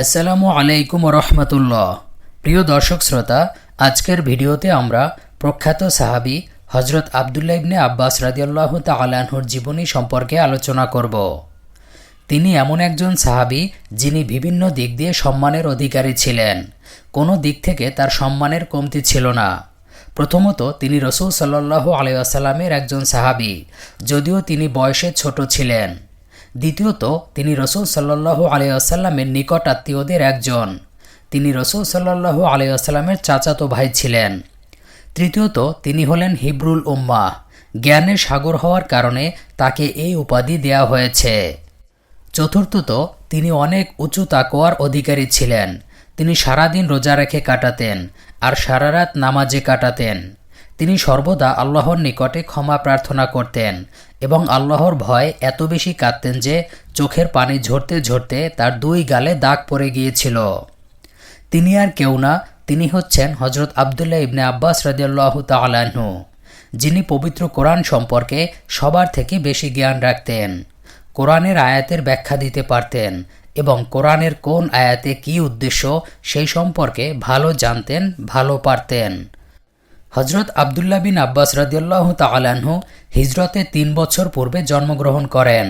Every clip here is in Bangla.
আসসালামু আলাইকুম রহমতুল্লাহ। প্রিয় দর্শক শ্রোতা, আজকের ভিডিওতে আমরা প্রখ্যাত সাহাবি হজরত আবদুল্লাহ ইবনে আব্বাস রাদিয়াল্লাহু তালাহুর জীবনী সম্পর্কে আলোচনা করব। তিনি এমন একজন সাহাবি যিনি বিভিন্ন দিক দিয়ে সম্মানের অধিকারী ছিলেন। কোনো দিক থেকে তার সম্মানের কমতি ছিল না। প্রথমত, তিনি রসুল সাল্লাল্লাহু আলাইসাল্লামের একজন সাহাবি, যদিও তিনি বয়সে ছোট ছিলেন। দ্বিতীয়ত, তিনি রসুল সাল্লাল্লাহু আলাইসাল্লামের নিকট আত্মীয়দের একজন। তিনি রসুল সাল্লাল্লাহু আলাইসাল্লামের চাচাতো ভাই ছিলেন। তৃতীয়ত, তিনি হলেন হিব্রুল উম্মা জ্ঞানের সাগর হওয়ার কারণে তাকে এই উপাধি দেয়া হয়েছে। চতুর্থত, তিনি অনেক উঁচু তাকোয়ার অধিকারী ছিলেন। তিনি সারাদিন রোজা রেখে কাটাতেন আর সারা রাত নামাজে কাটাতেন। তিনি সর্বদা আল্লাহর নিকটে ক্ষমা প্রার্থনা করতেন এবং আল্লাহর ভয় এত বেশি কাঁদতেন যে চোখের পানি ঝরতে ঝরতে তার দুই গালে দাগ পড়ে গিয়েছিল। তিনি আর কেউ না, তিনি হচ্ছেন হজরত আবদুল্লাহ ইবনে আব্বাস রাজিয়াল্লাহ তালাহু যিনি পবিত্র কোরআন সম্পর্কে সবার থেকে বেশি জ্ঞান রাখতেন। কোরআনের আয়াতের ব্যাখ্যা দিতে পারতেন এবং কোরআনের কোন আয়াতে কি উদ্দেশ্য সেই সম্পর্কে ভালো জানতেন, ভালো পারতেন। হজরত আবদুল্লাহ বিন আব্বাস রাদিয়াল্লাহ তালাহু হিজরতে তিন বছর পূর্বে জন্মগ্রহণ করেন।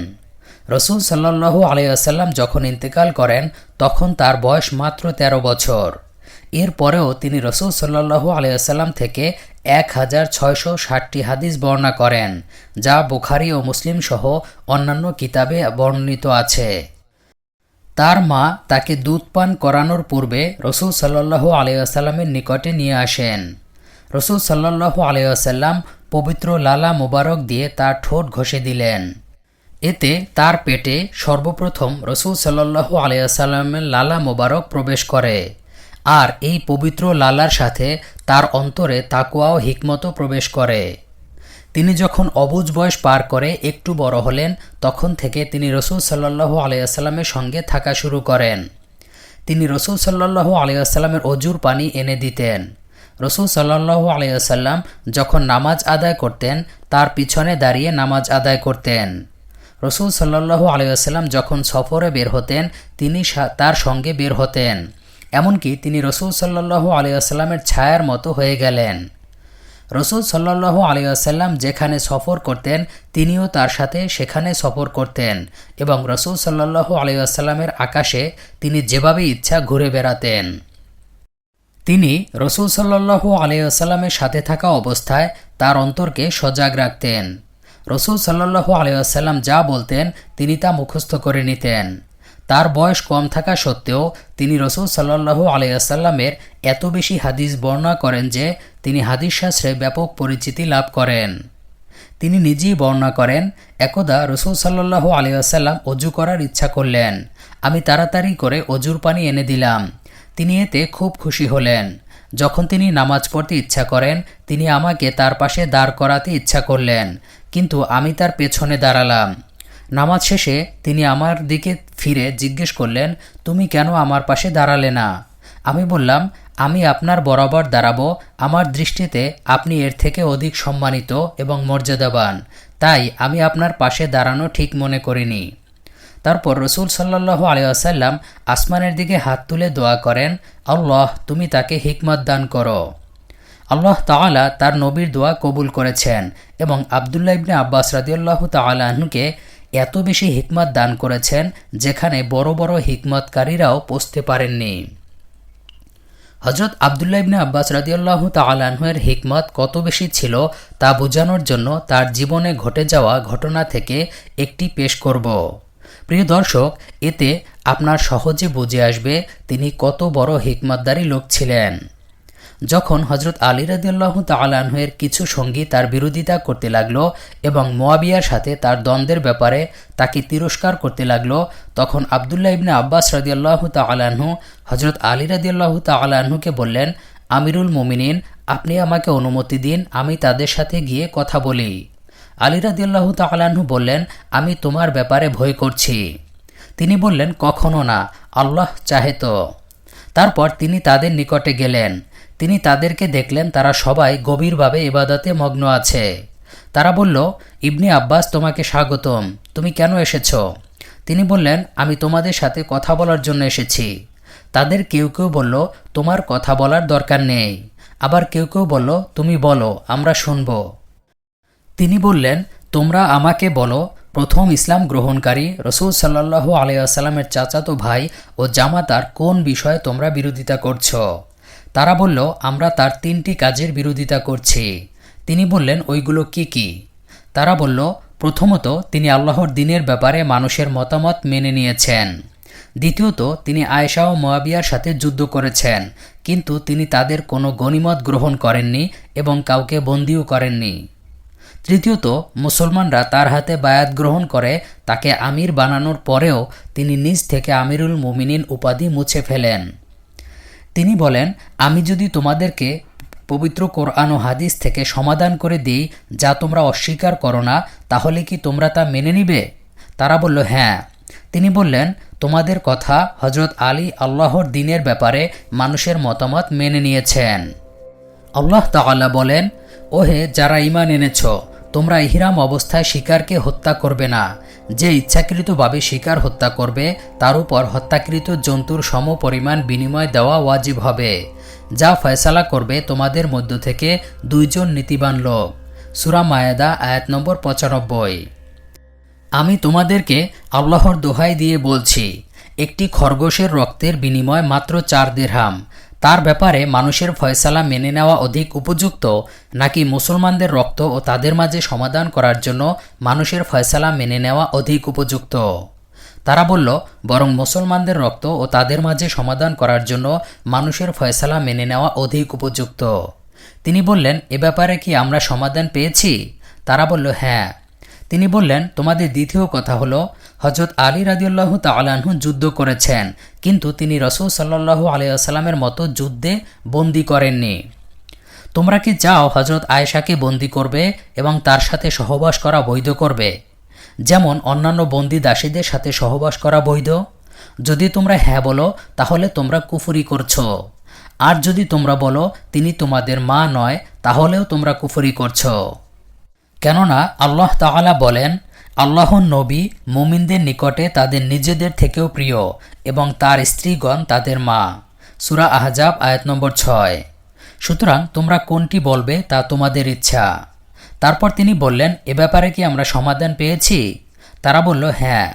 রসুল সাল্লাহু আলাইসাল্লাম যখন ইন্তেকাল করেন, তখন তার বয়স মাত্র ১৩ বছর। এরপরেও তিনি রসুল সাল্লাহু আলাইসাল্লাম থেকে এক হাজার ছয়শো ষাটটি হাদিস বর্ণনা করেন, যা বুখারি ও মুসলিম সহ অন্যান্য কিতাবে বর্ণিত আছে। তার মা তাকে দুধ পান করানোর পূর্বে রসুল সাল্লাহু আলাইসাল্লামের নিকটে নিয়ে আসেন। রসুল সাল্লাহু আলাইসাল্লাম পবিত্র লালা মোবারক দিয়ে তার ঠোঁট ঘষে দিলেন। এতে তার পেটে সর্বপ্রথম রসুল সাল্লাহু আলাইসাল্লামের লালা মোবারক প্রবেশ করে। আর এই পবিত্র লালার সাথে তার অন্তরে তাকুয়া ও হিকমতও প্রবেশ করে। তিনি যখন অবুজ বয়স পার করে একটু বড় হলেন, তখন থেকে তিনি রসুল সাল্লাহু আলাইসাল্লামের সঙ্গে থাকা শুরু করেন। তিনি রসুল সাল্লাহু আলাইসাল্লামের অজুর পানি এনে দিতেন। রসুল সাল্লাহু আলাইসাল্লাম যখন নামাজ আদায় করতেন, তার পিছনে দাঁড়িয়ে নামাজ আদায় করতেন। রসুল সাল্লাহু আলাইসাল্লাম যখন সফরে বের হতেন, তিনি তার সঙ্গে বের হতেন। এমনকি তিনি রসুল সাল্লাহু আলিয়াসাল্লামের ছায়ার মতো হয়ে গেলেন। রসুল সাল্লাহু আলিয়াসাল্লাম যেখানে সফর করতেন, তিনিও তার সাথে সেখানে সফর করতেন এবং রসুল সাল্লাহু আলিয়াসাল্লামের আকাশে তিনি যেভাবে ইচ্ছা ঘুরে বেড়াতেন। তিনি রসুল সাল্লাহু আলিয়াসাল্লামের সাথে থাকা অবস্থায় তার অন্তরকে সজাগ রাখতেন। রসুল সাল্লাহু আলিয়াসাল্লাম যা বলতেন, তিনি তা মুখস্থ করে নিতেন। তার বয়স কম থাকা সত্ত্বেও তিনি রসুল সাল্লাহু আলাইসাল্লামের এত বেশি হাদিস বর্ণনা করেন যে, তিনি হাদিস শাস্ত্রে ব্যাপক পরিচিতি লাভ করেন। তিনি নিজেই বর্ণনা করেন, একদা রসুল সাল্লাহু আলিয়াসাল্লাম অজু করার ইচ্ছা করলেন। আমি তাড়াতাড়ি করে অজুর পানি এনে দিলাম। তিনি এতে খুব খুশি হলেন। যখন তিনি নামাজ পড়তে ইচ্ছা করেন, তিনি আমাকে তার পাশে দাঁড় করাতে ইচ্ছা করলেন, কিন্তু আমি তার পেছনে দাঁড়ালাম। নামাজ শেষে তিনি আমার দিকে ফিরে জিজ্ঞেস করলেন, তুমি কেন আমার পাশে দাঁড়ালে না? আমি বললাম, আমি আপনার বরাবর দাঁড়াবো। আমার দৃষ্টিতে আপনি এর থেকে অধিক সম্মানিত এবং মর্যাদাবান। তাই আমি আপনার পাশে দাঁড়ানো ঠিক মনে করিনি। তারপর রসুল সাল্লাহ আলিয়াসাল্লাম আসমানের দিকে হাত তুলে দোয়া করেন, আল্লাহ, তুমি তাকে হিকমত দান করো। আল্লাহ তালা তার নবীর দোয়া কবুল করেছেন এবং আবদুল্লাহ ইবনে আব্বাস রাদিউল্লাহ তালাহনুকে এত বেশি হিকমত দান করেছেন যেখানে বড় বড় হিকমতকারীরাও পৌঁছতে পারেননি। হজরত আবদুল্লাহ ইবনে আব্বাস রাদিউল্লাহ তালাহের হিকমত কত বেশি ছিল তা বোঝানোর জন্য তার জীবনে ঘটে যাওয়া ঘটনা থেকে একটি পেশ করব। প্রিয় দর্শক, এতে আপনার সহজে বুঝে আসবে তিনি কত বড় হিকমতদারী লোক ছিলেন। যখন হজরত আলী রাদিউল্লাহ তালাহের কিছু সঙ্গী তার বিরোধিতা করতে লাগল এবং মোয়াবিয়ার সাথে তার দ্বন্দ্বের ব্যাপারে তাকে তিরস্কার করতে লাগল, তখন আবদুল্লাহ ইবনে আব্বাস রাদিউল্লাহ তালাহু হজরত আলী রাদিউল্লাহ তালাহুকে বললেন, আমিরুল মোমিনিন, আপনি আমাকে অনুমতি দিন, আমি তাদের সাথে গিয়ে কথা বলি। আলী রাদিউল্লাহ তালাহু বললেন, আমি তোমার ব্যাপারে ভয় করছি। তিনি বললেন, কখনো না, আল্লাহ চাহে তো। তারপর তিনি তাদের নিকটে গেলেন। তিনি তাদেরকে দেখলেন, তারা সবাই গভীরভাবে ইবাদতে মগ্ন আছে। তারা বলল, ইবনি আব্বাস তোমাকে স্বাগতম, তুমি কেন এসেছ? তিনি বললেন, আমি তোমাদের সাথে কথা বলার জন্য এসেছি। তাদের কেউ কেউ বলল, তোমার কথা বলার দরকার নেই। আবার কেউ কেউ বলল, তুমি বলো, আমরা শুনব। তিনি বললেন, তোমরা আমাকে বলো, প্রথম ইসলাম গ্রহণকারী রসুল সাল্লাহ আলিয়াসাল্লামের চাচাতো ভাই ও জামাতার কোন বিষয়ে তোমরা বিরোধিতা করছ? তারা বলল, আমরা তার তিনটি কাজের বিরোধিতা করছি। তিনি বললেন, ওইগুলো কি কি? তারা বলল, প্রথমত, তিনি আল্লাহর দিনের ব্যাপারে মানুষের মতামত মেনে নিয়েছেন। দ্বিতীয়ত, তিনি আয়েশা ও মোয়াবিয়ার সাথে যুদ্ধ করেছেন, কিন্তু তিনি তাদের কোনো গণিমত গ্রহণ করেননি এবং কাউকে বন্দিও করেননি। তৃতীয়ত, মুসলমানরা তার হাতে বায়াত গ্রহণ করে, তাকে আমির বানানোর পরেও তিনি নিজ থেকে আমিরুল মুমিনিন উপাধি মুছে ফেলেন। তিনি বলেন, আমি যদি তোমাদেরকে পবিত্র কোরআন ও হাদিস থেকে সমাধান করে দিই, যা তোমরা অস্বীকার করো না, তাহলে কি তোমরা তা মেনে নিবে? তারা বলল হ্যাঁ। তিনি বললেন, তোমাদের কথা হজরত আলী আল্লাহর দিনের ব্যাপারে মানুষের মতামত মেনে নিয়েছেন। আল্লাহ তাআলা বলেন, ওহে, যারা ইমান এনেছ তোমরা ইহরাম অবস্থায় শিকারকে হত্যা করবে না। যে ইচ্ছাকৃতভাবে শিকার হত্যা করবে, তার উপর হত্যাকৃত জন্তুর সম পরিমাণ বিনিময় দেওয়া ওয়াজিব হবে। যা ফয়সালা করবে তোমাদের মধ্য থেকে দুইজন নীতিবান লোক। সুরা মায়েদা, আয়াত নম্বর পঁচানব্বই। আমি তোমাদেরকে আল্লাহর দোহাই দিয়ে বলছি, একটি খরগোশের রক্তের বিনিময় মাত্র চার দেড়হাম তার ব্যাপারে মানুষের ফয়সালা মেনে নেওয়া অধিক উপযুক্ত, নাকি মুসলমানদের রক্ত ও তাদের মাঝে সমাধান করার জন্য মানুষের ফয়সালা মেনে নেওয়া অধিক উপযুক্ত? তারা বলল, বরং মুসলমানদের রক্ত ও তাদের মাঝে সমাধান করার জন্য মানুষের ফয়সালা মেনে নেওয়া অধিক উপযুক্ত। তিনি বললেন, এ ব্যাপারে কি আমরা সমাধান পেয়েছি? তারা বলল হ্যাঁ। তিনি বললেন, তোমাদের দ্বিতীয় কথা হলো হজরত আলী রাজিউল্লাহ তালাহু যুদ্ধ করেছেন, কিন্তু তিনি রসুল সাল্লাহ আলিয়াস্লামের মতো যুদ্ধে বন্দি করেননি। তোমরা কি চাও হজরত আয়েশাকে বন্দি করবে এবং তার সাথে সহবাস করা বৈধ করবে? যেমন অন্যান্য বন্দি দাসীদের সাথে সহবাস করা বৈধ? যদি তোমরা হ্যাঁ বলো, তাহলে তোমরা কুফুরি করছ। আর যদি তোমরা বলো, তিনি তোমাদের মা নয়, তাহলেও তোমরা কুফুরি করছ। কেননা আল্লাহ তাআলা বলেন আল্লাহর নবী মুমিনদের নিকটে তাদের নিজেদের থেকেও প্রিয় এবং তার স্ত্রীগণ তাদের মা। সুরা আহজাব, আয়াত নম্বর ছয়। সুতরাং তোমরা কোনটি বলবে তা তোমাদের ইচ্ছা। তারপর তিনি বললেন, এ ব্যাপারে কি আমরা সমাধান পেয়েছি? তারা বলল হ্যাঁ।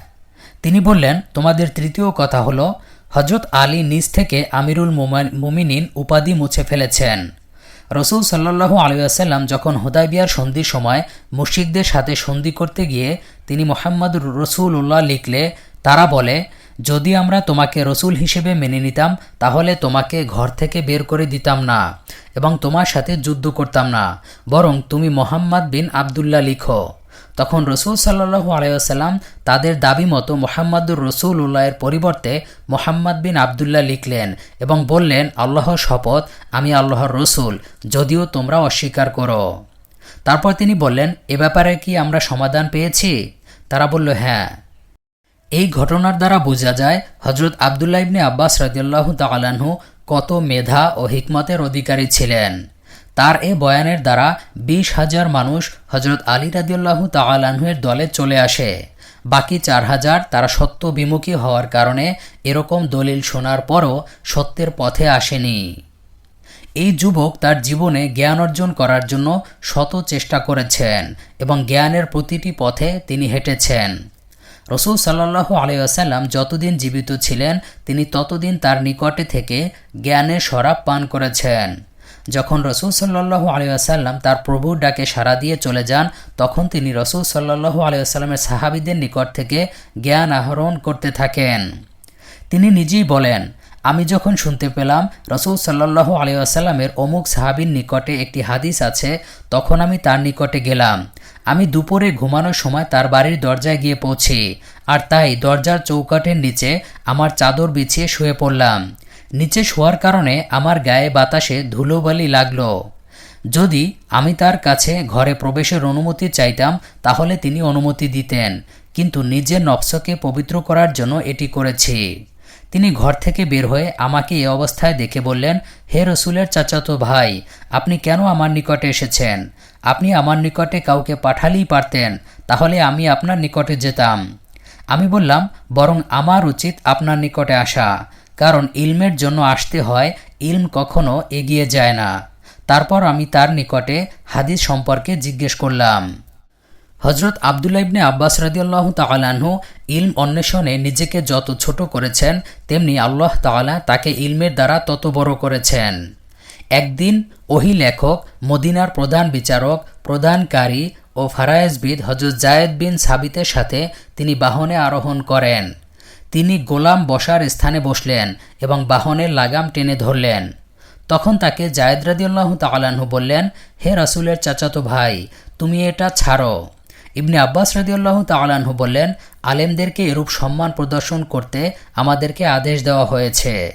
তিনি বললেন, তোমাদের তৃতীয় কথা হলো হজরত আলী নিজ থেকে আমিরুল মুমিনিন উপাধি মুছে ফেলেছেন। রসুল সাল্লাহু আলিয়াসাল্লাম যখন হুদাইবিয়ার সন্ধির সময় মুশিকদের সাথে সন্ধি করতে গিয়ে তিনি মোহাম্মদ রসুল উল্লাহ লিখলে, তারা বলে, যদি আমরা তোমাকে রসুল হিসেবে মেনে নিতাম, তাহলে তোমাকে ঘর থেকে বের করে দিতাম না এবং তোমার সাথে যুদ্ধ করতাম না। বরং তুমি মোহাম্মদ বিন আবদুল্লাহ লিখো। তখন রসুল সাল্লাহু আলাইসাল্লাম তাদের দাবি মতো মোহাম্মদুর রসুল উল্লাহের পরিবর্তে মোহাম্মদ বিন আবদুল্লাহ লিখলেন এবং বললেন, আল্লাহর শপথ, আমি আল্লাহর রসুল, যদিও তোমরা অস্বীকার করো। তারপর তিনি বললেন, এ ব্যাপারে কি আমরা সমাধান পেয়েছি? তারা বলল হ্যাঁ। এই ঘটনার দ্বারা বোঝা যায় হজরত আবদুল্লাহ ইবনে আব্বাস রাজিউল্লাহ তালাহু কত মেধা ও হিকমতের অধিকারী ছিলেন। তার এ বয়ানের দ্বারা বিশ হাজার মানুষ হজরত আলী রাদিউল্লাহ তালাহের দলে চলে আসে। বাকি চার হাজার তারা সত্য বিমুখী হওয়ার কারণে এরকম দলিল শোনার পরও সত্যের পথে আসেনি। এই যুবক তার জীবনে জ্ঞান অর্জন করার জন্য শত চেষ্টা করেছেন এবং জ্ঞানের প্রতিটি পথে তিনি হেঁটেছেন। রসুল সাল্লাহ আলিয়াসাল্লাম যতদিন জীবিত ছিলেন, তিনি ততদিন তার নিকটে থেকে জ্ঞানের শরাব পান করেছেন। যখন রসুল সাল্লাহু আলিয়াসাল্লাম তার প্রভুর ডাকে সাড়া দিয়ে চলে যান, তখন তিনি রসুল সাল্লাহু আলিয়াসাল্লামের সাহাবিদের নিকট থেকে জ্ঞান আহরণ করতে থাকেন। তিনি নিজেই বলেন, আমি যখন শুনতে পেলাম রসুল সাল্লাহু আলিয়াসাল্লামের অমুক সাহাবির নিকটে একটি হাদিস আছে, তখন আমি তার নিকটে গেলাম। আমি দুপুরে ঘুমানোর সময় তার বাড়ির দরজায় গিয়ে পৌঁছি, আর তাই দরজার চৌকাঠের নিচে আমার চাদর বিছিয়ে শুয়ে পড়লাম। নিচে শোয়ার কারণে আমার গায়ে বাতাসে ধুলোবালি লাগল। যদি আমি তার কাছে ঘরে প্রবেশের অনুমতি চাইতাম, তাহলে তিনি অনুমতি দিতেন, কিন্তু নিজের নফসকে পবিত্র করার জন্য এটি করেছি। তিনি ঘর থেকে বের হয়ে আমাকে এ অবস্থায় দেখে বললেন, হে রসুলের চাচাতো ভাই, আপনি কেন আমার নিকটে এসেছেন? আপনি আমার নিকটে কাউকে পাঠালেই পারতেন, তাহলে আমি আপনার নিকটে যেতাম। আমি বললাম, বরং আমার উচিত আপনার নিকটে আসা। কারণ ইলমের জন্য আসতে হয়, ইলম কখনো এগিয়ে যায় না। তারপর আমি তার নিকটে হাদিস সম্পর্কে জিজ্ঞেস করলাম। হজরত আবদুল্লা ইবনে আব্বাস রাদিয়াল্লাহু তালাহু ইলম অন্বেষণে নিজেকে যত ছোট করেছেন, তেমনি আল্লাহ তাআলা তাকে ইলমের দ্বারা তত বড় করেছেন। একদিন ওহি লেখক, মদিনার প্রধান বিচারক, প্রধানকারী ও ফারায়েজবিদ হজরত জায়েদ বিন সাবিতের সাথে তিনি বাহনে আরোহণ করেন। তিনি গোলাম বসার স্থানে বসলেন এবং বাহনের লাগাম টেনে ধরলেন। তখন তাকে জায়েদ রাদিউল্লাহ তালাহু বললেন, হে রাসুলের চাচাতো ভাই, তুমি এটা ছাড়ো। ইবনে আব্বাস রাদিউল্লাহ তালাহু বললেন, আলেমদেরকে এরূপ সম্মান প্রদর্শন করতে আমাদেরকে আদেশ দেওয়া হয়েছে।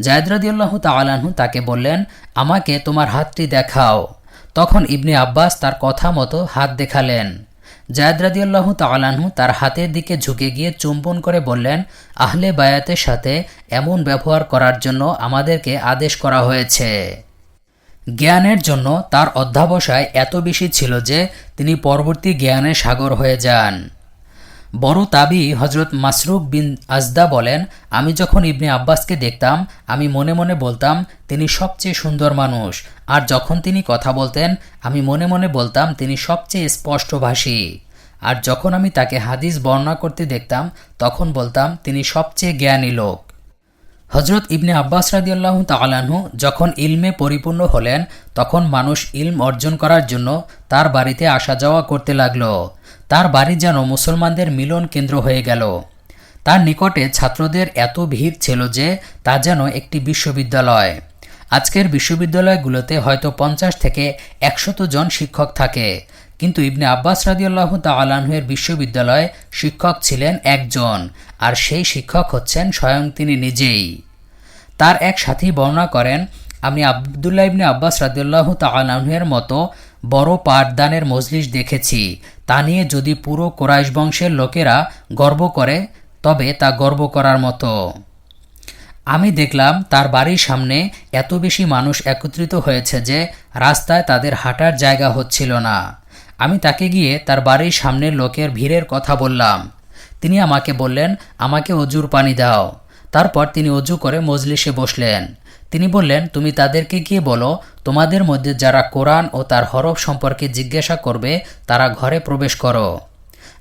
জায়দ রাদিউল্লাহ তালাহু তাকে বললেন, আমাকে তোমার হাতটি দেখাও। তখন ইবনে আব্বাস তার কথা মতো হাত দেখালেন। জায়দ রাদিউল্লাহ তালানহু তার হাতের দিকে ঝুঁকে গিয়ে চুম্বন করে বললেন, আহলে বায়াতের সাথে এমন ব্যবহার করার জন্য আমাদেরকে আদেশ করা হয়েছে। জ্ঞানের জন্য তার অধ্যাবসায় এত বেশি ছিল যে তিনি পরবর্তী জ্ঞানের সাগর হয়ে যান। বড় তাবি হজরত মাসরুক বিন আজদা বলেন, আমি যখন ইবনে আব্বাসকে দেখতাম, আমি মনে মনে বলতাম, তিনি সবচেয়ে সুন্দর মানুষ। আর যখন তিনি কথা বলতেন, আমি মনে মনে বলতাম, তিনি সবচেয়ে স্পষ্টভাষী। আর যখন আমি তাকে হাদিস বর্ণনা করতে দেখতাম, তখন বলতাম, তিনি সবচেয়ে জ্ঞানী লোক। হজরত ইবনে আব্বাস রাদিয়াল্লাহ তালাহু যখন ইলমে পরিপূর্ণ হলেন, তখন মানুষ ইলম অর্জন করার জন্য তার বাড়িতে আসা যাওয়া করতে লাগল। তার বাড়ি যেন মুসলমানদের মিলন কেন্দ্র হয়ে গেল। তার নিকটে ছাত্রদের এত ভিড় ছিল যে তা যেন একটি বিশ্ববিদ্যালয়। আজকের বিশ্ববিদ্যালয়গুলোতে হয়তো পঞ্চাশ থেকে একশত জন শিক্ষক থাকে, কিন্তু ইবনে আব্বাস রাদিউল্লাহ তালাহের বিশ্ববিদ্যালয়ে শিক্ষক ছিলেন একজন, আর সেই শিক্ষক হচ্ছেন স্বয়ং তিনি নিজেই। তার এক সাথী বর্ণনা করেন আমি আবদুল্লাহ ইবনে আব্বাস রাদিউল্লাহ তালাহের মতো বড় পাঠদানের মজলিস দেখেছি। তা নিয়ে যদি পুরো কোরাইশ বংশের লোকেরা গর্ব করে, তবে তা গর্ব করার মতো। আমি দেখলাম তার বাড়ির সামনে এত বেশি মানুষ একত্রিত হয়েছে যে রাস্তায় তাদের হাঁটার জায়গা হচ্ছিল না। আমি তাকে গিয়ে তার বাড়ির সামনের লোকের ভিড়ের কথা বললাম। তিনি আমাকে বললেন, আমাকে অজুর পানি দাও। তারপর তিনি অজু করে মজলিসে বসলেন। তিনি বললেন, তুমি তাদেরকে গিয়ে বলো, তোমাদের মধ্যে যারা কোরআন ও তার হরফ সম্পর্কে জিজ্ঞাসা করবে, তারা ঘরে প্রবেশ করো।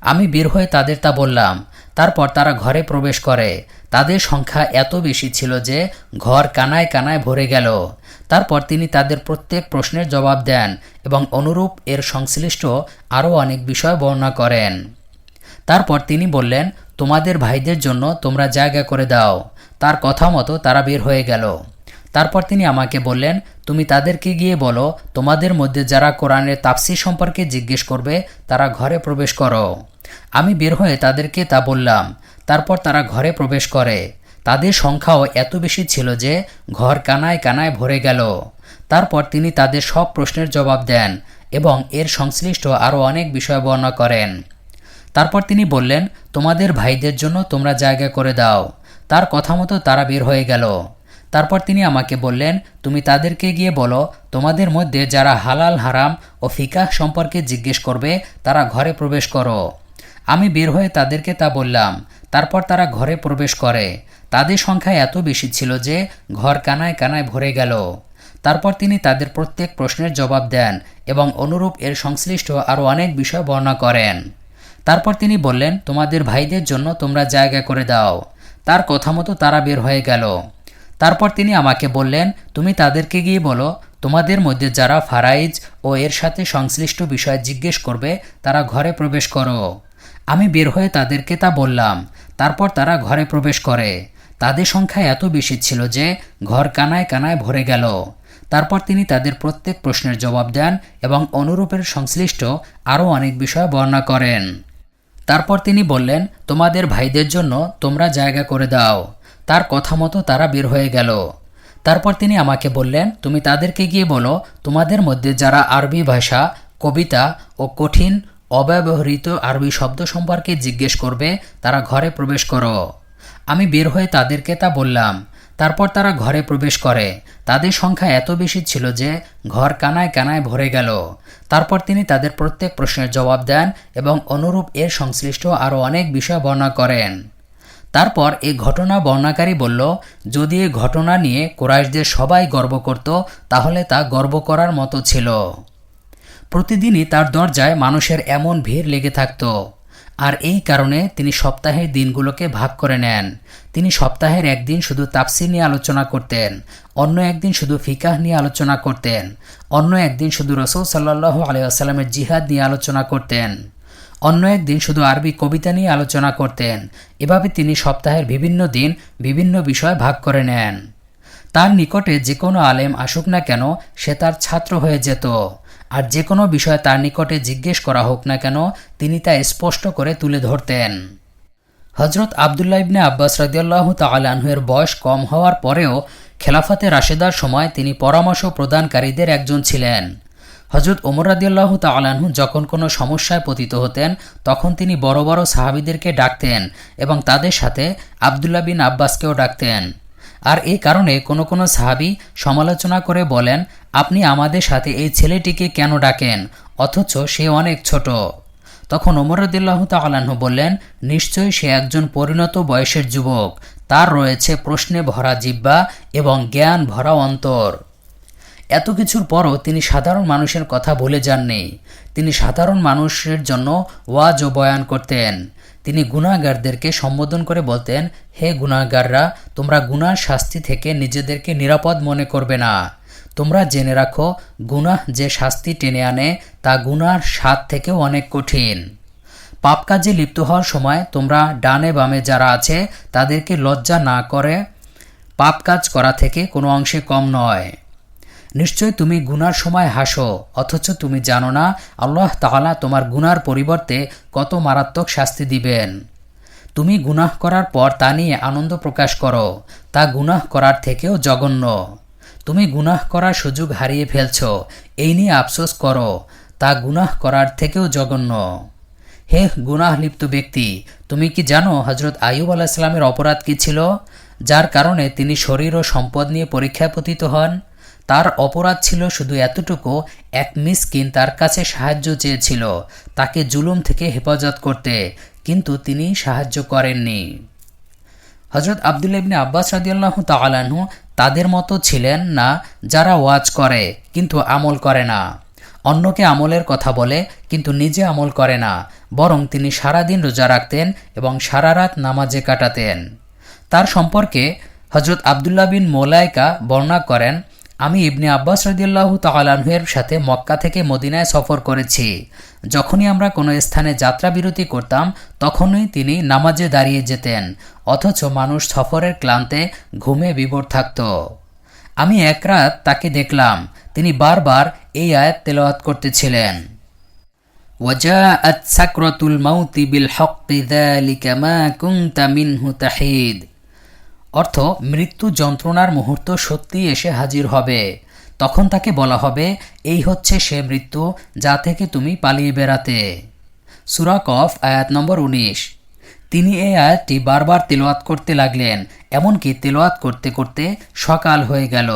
আমি বের হয়ে তাদের তা বললাম। তারপর তারা ঘরে প্রবেশ করে। তাদের সংখ্যা এত বেশি ছিল যে ঘর কানায় কানায় ভরে গেল। তারপর তিনি তাদের প্রত্যেক প্রশ্নের জবাব দেন এবং অনুরূপ এর সংশ্লিষ্ট আরও অনেক বিষয় বর্ণনা করেন। তারপর তিনি বললেন, তোমাদের ভাইদের জন্য তোমরা জায়গা করে দাও। তার কথা মতো তারা বের হয়ে গেল। তারপর তিনি আমাকে বললেন, তুমি তাদেরকে গিয়ে বলো, তোমাদের মধ্যে যারা কোরআনের তাপসি সম্পর্কে জিজ্ঞেস করবে, তারা ঘরে প্রবেশ করো। আমি বের হয়ে তাদেরকে তা বললাম। তারপর তারা ঘরে প্রবেশ করে। তাদের সংখ্যাও এত বেশি ছিল যে, ঘর কানায় কানায় ভরে গেল। তারপর তিনি তাদের সব প্রশ্নের জবাব দেন এবং এর সংশ্লিষ্ট আরও অনেক বিষয় বর্ণনা করেন। তারপর তিনি বললেন, তোমাদের ভাইদের জন্য তোমরা জায়গা করে দাও। তার কথা মতো তারা বের হয়ে গেল। তারপর তিনি আমাকে বললেন, তুমি তাদেরকে গিয়ে বলো, তোমাদের মধ্যে যারা হালাল, হারাম ও ফিকাহ সম্পর্কে জিজ্ঞেস করবে, তারা ঘরে প্রবেশ করো। আমি বের হয়ে তাদেরকে তা বললাম। তারপর তারা ঘরে প্রবেশ করে। তাদের সংখ্যা এত বেশি ছিল যে ঘর কানায় কানায় ভরে গেল। তারপর তিনি তাদের প্রত্যেক প্রশ্নের জবাব দেন এবং অনুরূপ এর সংশ্লিষ্ট আরও অনেক বিষয় বর্ণনা করেন। তারপর তিনি বললেন, তোমাদের ভাইদের জন্য তোমরা জায়গা করে দাও। তার কথা মতো তারা বের হয়ে গেল। তারপর তিনি আমাকে বললেন, তুমি তাদেরকে গিয়ে বলো, তোমাদের মধ্যে যারা ফারাইজ ও এর সাথে সংশ্লিষ্ট বিষয় জিজ্ঞেস করবে, তারা ঘরে প্রবেশ করো। আমি বের হয়ে তাদেরকে তা বললাম। তারপর তারা ঘরে প্রবেশ করে। তাদের সংখ্যা এত বেশি ছিল যে ঘর কানায় কানায় ভরে গেল। তারপর তিনি তাদের প্রত্যেক প্রশ্নের জবাব দেন এবং অনুরূপের সংশ্লিষ্ট আরও অনেক বিষয় বর্ণনা করেন। তারপর তিনি বললেন, তোমাদের ভাইদের জন্য তোমরা জায়গা করে দাও। তার কথা মতো তারা বের হয়ে গেল। তারপর তিনি আমাকে বললেন, তুমি তাদেরকে গিয়ে বলো, তোমাদের মধ্যে যারা আরবি ভাষা, কবিতা ও কঠিন অব্যবহৃত আরবি শব্দ সম্পর্কে জিজ্ঞেস করবে, তারা ঘরে প্রবেশ করো। আমি বের হয়ে তাদেরকে তা বললাম। তারপর তারা ঘরে প্রবেশ করে। তাদের সংখ্যা এত বেশি ছিল যে ঘর কানায় কানায় ভরে গেল। তারপর তিনি তাদের প্রত্যেক প্রশ্নের জবাব দেন এবং অনুরূপ এর সংশ্লিষ্ট আরও অনেক বিষয় বর্ণনা করেন। তারপর এই ঘটনা বর্ণাকারী বলল, যদি এ ঘটনা নিয়ে কোরাইশদের সবাই গর্ব করত, তাহলে তা গর্ব করার মতো ছিল। প্রতিদিনই তার দরজায় মানুষের এমন ভিড় লেগে থাকত। আর এই কারণে তিনি সপ্তাহের দিনগুলোকে ভাগ করে নেন। তিনি সপ্তাহের একদিন শুধু তাপসির নিয়ে আলোচনা করতেন, অন্য একদিন শুধু ফিকাহ নিয়ে আলোচনা করতেন, অন্য একদিন শুধু রসুল সাল্লাহ আলিয়াস্লামের জিহাদ নিয়ে আলোচনা করতেন। অন্য একদিন শুধু আরবি কবিতা নিয়ে আলোচনা করতেন। এভাবে তিনি সপ্তাহের বিভিন্ন দিন বিভিন্ন বিষয় ভাগ করে নেন। তার নিকটে যে কোনো আলেম আসুক না কেন, সে তার ছাত্র হয়ে যেত। আর যে কোনো বিষয় তার নিকটে জিজ্ঞেস করা হোক না কেন, তিনি তা স্পষ্ট করে তুলে ধরতেন। হজরত আবদুল্লা ইবনে আব্বাস রাদিয়াল্লাহু তালাহের বয়স কম হওয়ার পরেও খেলাফতে রাশেদার সময় তিনি পরামর্শ প্রদানকারীদের একজন ছিলেন। হজরত ওমর রাদিয়াল্লাহ তালাহু যখন কোনো সমস্যায় পতিত হতেন, তখন তিনি বড় বড় সাহাবিদেরকে ডাকতেন এবং তাদের সাথে আবদুল্লাহ বিন আব্বাসকেও ডাকতেন। আর এই কারণে কোনো কোনো সাহাবি সমালোচনা করে বলেন, আপনি আমাদের সাথে এই ছেলেটিকে কেন ডাকেন? অথচ সে অনেক ছোট। তখন ওমর রদুল্লাহ তালাহ বললেন, নিশ্চয়ই সে একজন পরিণত বয়সের যুবক। তার রয়েছে প্রশ্নে ভরা জিব্বা এবং জ্ঞান ভরা অন্তর। এত কিছুর পরও তিনি সাধারণ মানুষের কথা ভুলে যাননি। তিনি সাধারণ মানুষের জন্য ওয়াজ ও বয়ান করতেন। তিনি গুণাগারদেরকে সম্বোধন করে বলতেন, হে গুণাগাররা তোমরা গুনার শাস্তি থেকে নিজেদেরকে নিরাপদ মনে করবে না। তোমরা জেনে রাখো, গুনাহ যে শাস্তি টেনে আনে, তা গুনার স্বাদ থেকেও অনেক কঠিন। পাপ কাজে লিপ্ত হওয়ার সময় তোমরা ডানে বামে যারা আছে, তাদেরকে লজ্জা না করে পাপ কাজ করা থেকে কোনো অংশে কম নয়। নিশ্চয় তুমি গুনার সময় হাসো, অথচ তুমি জানো না, আল্লাহ তাহলা তোমার গুনার পরিবর্তে কত মারাত্মক শাস্তি দিবেন। তুমি গুনাহ করার পর তা নিয়ে আনন্দ প্রকাশ করো, তা গুনাহ করার থেকেও জঘন্য। তুমি গুনাহ করার সুযোগ হারিয়ে ফেলছ, এই নিয়ে আফসোস করো, তা গুনাহ করার থেকেও জঘন্য। হে গুনাহ লিপ্ত ব্যক্তি, তুমি কি জানো হজরত আয়ুব আলাহিসাল্লামের অপরাধ কি ছিল? যার কারণে তিনি শরীর ও সম্পদ নিয়ে পরীক্ষায় পতিত হন। তার অপরাধ ছিল শুধু এতটুকু, এক মিসকিন তার কাছে সাহায্য চেয়েছিল, তাকে জুলুম থেকে হেফাজত করতে, কিন্তু তিনি সাহায্য করেননি। হজরত আবদুল্লা আব্বাস রাদিয়াল্লাহু তালাহু তাদের মতো ছিলেন না যারা ওয়াজ করে, কিন্তু আমল করে না। অন্যকে আমলের কথা বলে, কিন্তু নিজে আমল করে না, বরং তিনি সারাদিন রোজা রাখতেন এবং সারা রাত নামাজে কাটাতেন। তার সম্পর্কে হজরত আবদুল্লাহ বিন মোলায়কা বর্ণনা করেন আমি ইবনে আব্বাস রদিয়াল্লাহ তালাহের সাথে মক্কা থেকে মদিনায় সফর করেছি। যখনই আমরা কোনো স্থানে যাত্রা বিরতি করতাম, তখনই তিনি নামাজে দাঁড়িয়ে যেতেন, অথচ মানুষ সফরের ক্লান্তে ঘুমে বিভোর থাকত। আমি এক রাত তাকে দেখলাম, তিনি বারবার এই আয়াত তেলাওয়াত করতেছিলেন। সাকরাতুল মাউতি বিল যালিকা মা কুনতা মিনহু তাহিদ। অর্থ, মৃত্যু যন্ত্রণার মুহূর্ত সত্যি এসে হাজির হবে। তখন তাকে বলা হবে, এই হচ্ছে সে মৃত্যু যা থেকে তুমি পালিয়ে বেড়াতে। সুরাক অফ আয়াত নম্বর উনিশ। তিনি এই আয়াতটি বারবার তেলোয়াত করতে লাগলেন, এমনকি তেলোয়াত করতে করতে সকাল হয়ে গেল।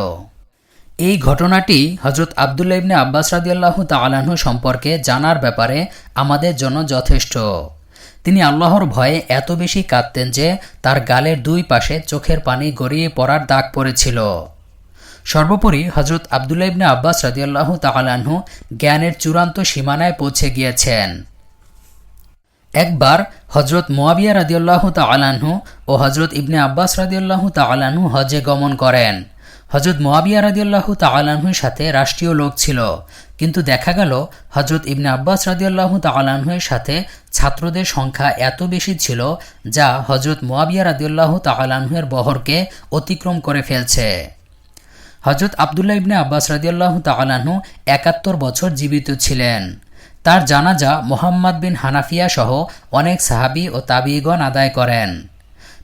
এই ঘটনাটি হজরত আবদুল্লা ইবনে আব্বাস রাদিয়াল্লাহ তালাহ সম্পর্কে জানার ব্যাপারে আমাদের জন্য যথেষ্ট। তিনি আল্লাহর ভয়ে এত বেশি কাঁদতেন যে তার গালের দুই পাশে চোখের পানি গড়িয়ে পড়ার দাগ পড়েছিল। সর্বোপরি হজরত আবদুল্লা ইবনে আব্বাস রাদিয়াল্লাহ তালাহু জ্ঞানের চূড়ান্ত সীমানায় পৌঁছে গিয়েছেন। একবার হজরত মোয়াবিয়া রাদিউল্লাহ তালাহু ও হজরত ইবনে আব্বাস রাদিউল্লাহ তালাহু হজে গমন করেন। হজরত মোয়াবিয়া রাদিউল্লাহ তালাহুর সাথে রাষ্ট্রীয় লোক ছিল। কিন্তু দেখা গেল হজরত ইবনে আব্বাস রাদিউল্লাহ তালাহুয়ের সাথে ছাত্রদের সংখ্যা এত বেশি ছিল যা হজরত মোয়াবিয়া রাদিউল্লাহ তালাহুয়ের বহরকে অতিক্রম করে ফেলছে। হজরত আবদুল্লাহ ইবনে আব্বাস রাদিউল্লাহ তালাহু একাত্তর বছর জীবিত ছিলেন। তার জানাজা মোহাম্মদ বিন হানাফিয়া সহ অনেক সাহাবি ও তাবিগণ আদায় করেন।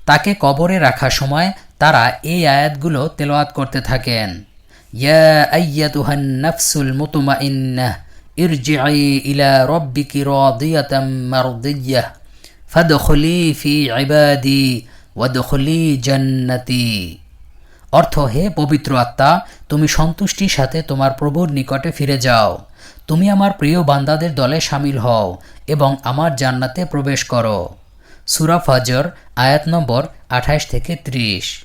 তাকে কবরে রাখার সময় তারা এই আয়াতগুলো তেলাওয়াত করতে থাকেন। ইয়া নাফসুল অর্থ, হে পবিত্র আত্মা, তুমি সন্তুষ্টির সাথে তোমার প্রভুর নিকটে ফিরে যাও। তুমি আমার প্রিয় বান্দাদের দলে সামিল হও এবং আমার জান্নাতে প্রবেশ করো। সুরা ফজর, আয়াত নম্বর আঠাশ থেকে ত্রিশ।